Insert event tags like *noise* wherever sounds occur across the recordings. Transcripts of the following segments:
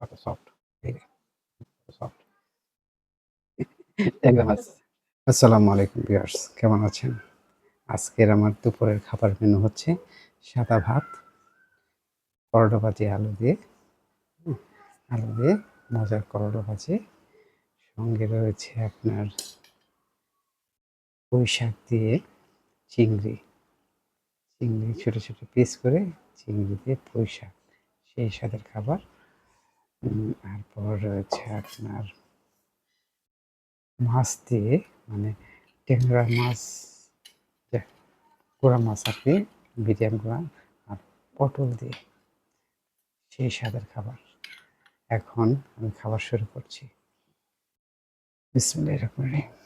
কত soft soft একদম আসসালামু আলাইকুম ভিউয়ার্স কেমন আছেন? আজকের আমার দুপুরের খাবার মেনু হচ্ছে সাদা ভাত করলা ভাজি আলু দিয়ে আলু দিয়ে মজার করলা ভাজি। সঙ্গে রয়েছে আপনার পুঁই শাক দিয়ে চিংড়ি। চিংড়ি ছোট ছোট পিস করে চিংড়ি দিয়ে পুঁই শাক। সেই স্বাদের খাবার। তারপর রয়েছে আপনার মাছ দিয়ে মানে ট্যাংরা মাছ পোড়া মাছ আপনি, বিরিয়ানি করা আর পটল দিয়ে, সেই স্বাদের খাবার। এখন আমি খাবার শুরু করছি। বিসমিল্লাহির রহমানির রহিম।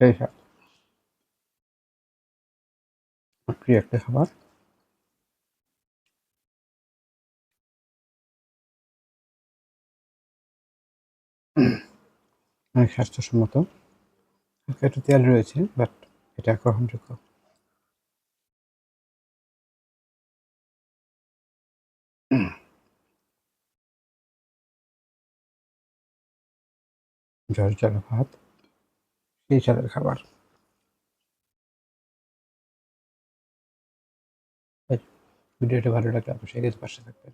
স্বাদ আমার প্রিয় খাবার। অনেক স্বাস্থ্যসম্মত। একটু তেল রয়েছে বাট এটা গ্রহণযোগ্য। ঝরা ভাত। সেই স্বাদের খাবার ভিডিওটা ভালো লাগলে অবশ্যই পাশে থাকবেন।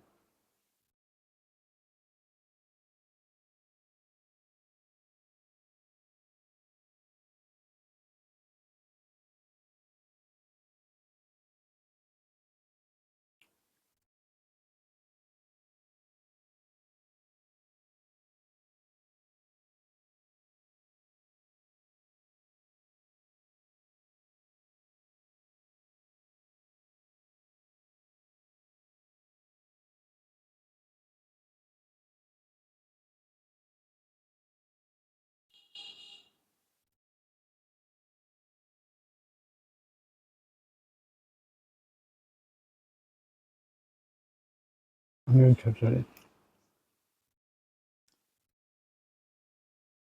ঝরঝরে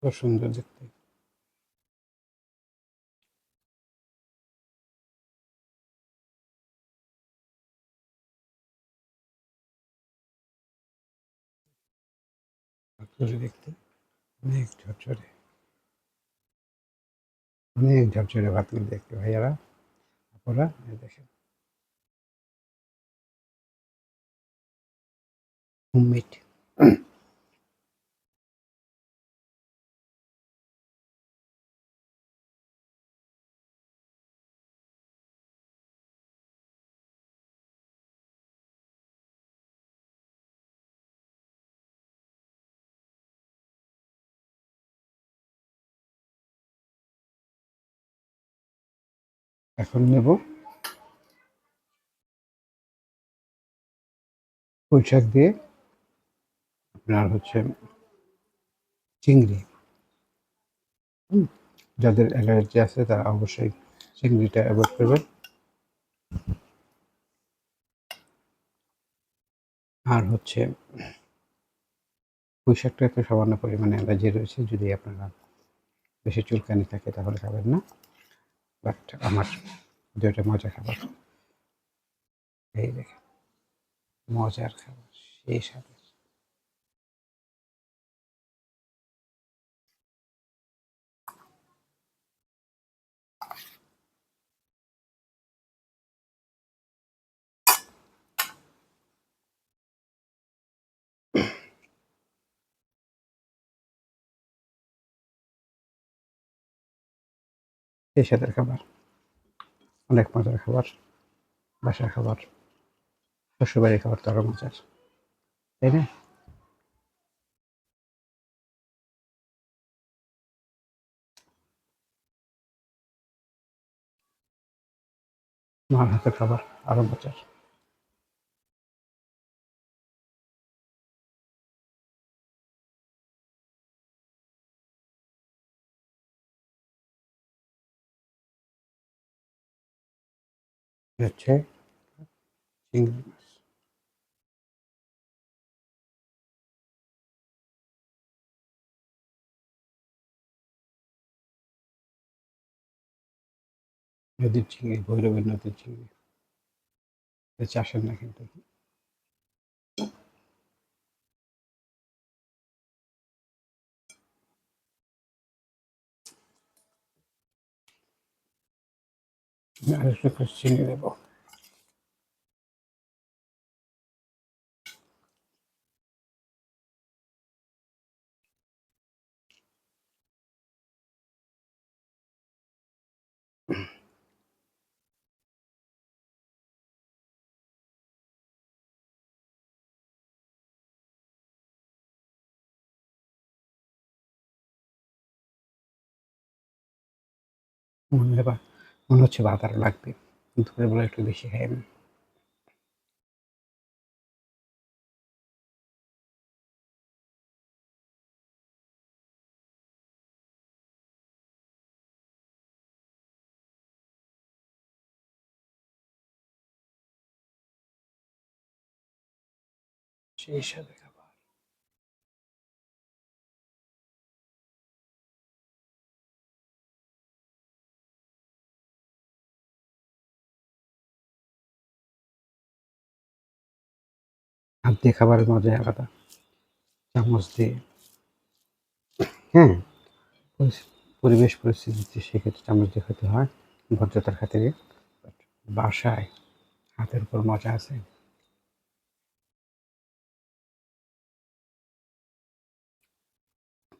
খুব সুন্দর দেখতে। দেখতে অনেক ঝরঝরে। অনেক ঝরঝরে ভাতগুলো দেখতে ভাইয়ারা আপনারা দেখেন। হোমমেড এখন নেব। পুঁই শাক দিয়ে। আপনার হচ্ছে চিংড়ি। যাদের অ্যালার্জি আছে তারা অবশ্যই চিংড়িটা অ্যাভয়েড করবেন। আর হচ্ছে পুঁই শাকটা একটু সামান্য পরিমাণে অ্যালার্জি রয়েছে, যদি আপনারা বেশি চুলকানি থাকে তাহলে খাবেন না। বাট আমার দুটো মজা খাবার। এই দেখেন, মজার খাবার, সেই সাথে সেই খাবার, অনেক মজার খাবার, বাসার খাবার, শ্বশুরবাড়ির খাবার তো আরও মজার, তাই না? মার হাতের খাবার আরও মজার। হচ্ছে নদীর চিংড়ি ভৈরবের নদীর চিংড়ি। চাষের না কিন্তু। আরেকটু করে চিনি দেবো মনে হয় বা- মনে হচ্ছে ভাত আরও লাগবে। দুপুরে বেলা একটু বেশি খাই আমি সেই সাথে হাত দিয়ে খাবারের আলাদা। চামচ দিয়ে। হ্যাঁ পরিবেশ পরিস্থিতিতে সেক্ষেত্রে চামচ দিয়ে খেতে হয়। ভদ্রতার খাতিরে। বাসায় হাতের উপর মজা আছে।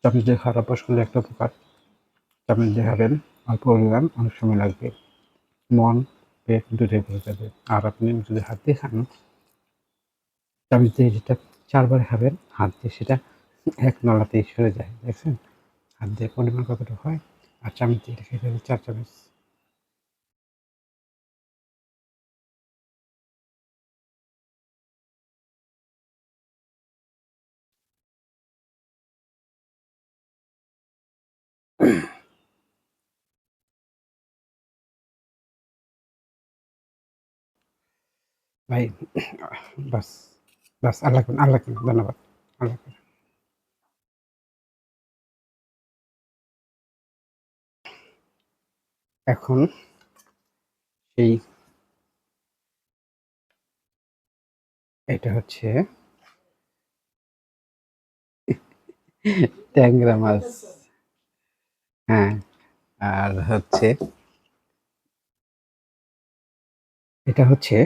চামচ দিয়ে খাওয়ার অভ্যাস করলে একটা উপকার। চামচ দিয়ে খাবেন, অল্প পরিমাণ, অনেক সময় লাগবে। মন, পেট দুটোই ভরে যাবে। আর আপনি যদি হাত দিয়ে খান চামচ দিয়ে যেটা চারবার খাবেন, হাত দিয়ে সেটা এক নলাতেই সরে যায়, দেখছেন? হাত দিয়ে পরিমাণ কতটা হয়? আর চামচ দিয়ে খেতে হবে চার চামচ। ভাই, বাস। বাস আল্লাহ আল্লাহ ধন্যবাদ, আল্লাহ এখন সেই এটা হচ্ছে ট্যাংরা মাছ। হ্যাঁ আর হচ্ছে এটা হচ্ছে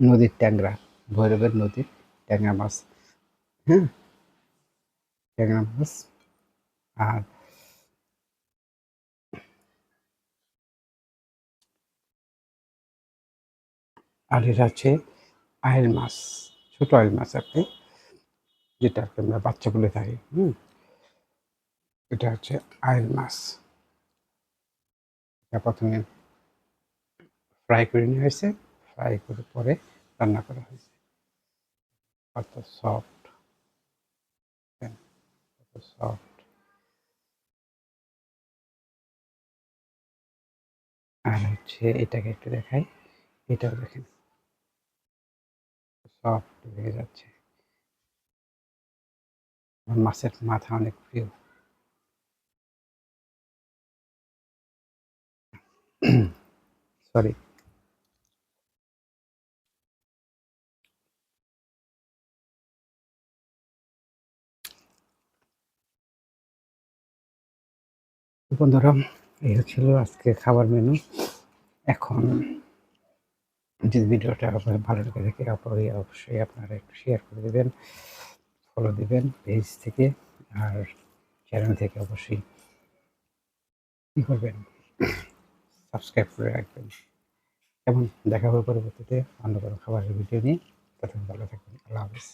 নদীর ট্যাংরা। ভৈরবের নদীর ট্যাংরা মাছ। হ্যাঁ ট্যাংরা মাছ। আর আর এটা হচ্ছে আয়েল মাছ, ছোট আয়েল মাছ আপনি, যেটা আমরা বাচ্চা বলে থাকি, হুম। এটা হচ্ছে আয়েল মাছ। এটা প্রথমে ফ্রাই করে নিয়ে হয়েছে ফ্রাই করে পরে রান্না করা হয়েছে। কত সফট কত সফট আর হচ্ছে এটাকে একটু দেখাই। এটাও দেখেন। সফট হয়ে যাচ্ছে। মাছের মাথা অনেক প্রিয়। *clears throat* সরি বন্ধুরা, এই হচ্ছিল আজকে খাবার মেনু এখন যদি ভিডিওটা আপনার ভালো লেগে থাকে, অবশ্যই আপনারা একটু শেয়ার করে দেবেন ফলো দেবেন পেজ থেকে, আর চ্যানেল থেকে অবশ্যই কী করবেন? সাবস্ক্রাইব করে রাখবেন। এবং দেখা হবে পরবর্তীতে অন্য কোনো খাবারের ভিডিও নিয়ে। তখন ভালো থাকবেন। আল্লাহ হাফিজ।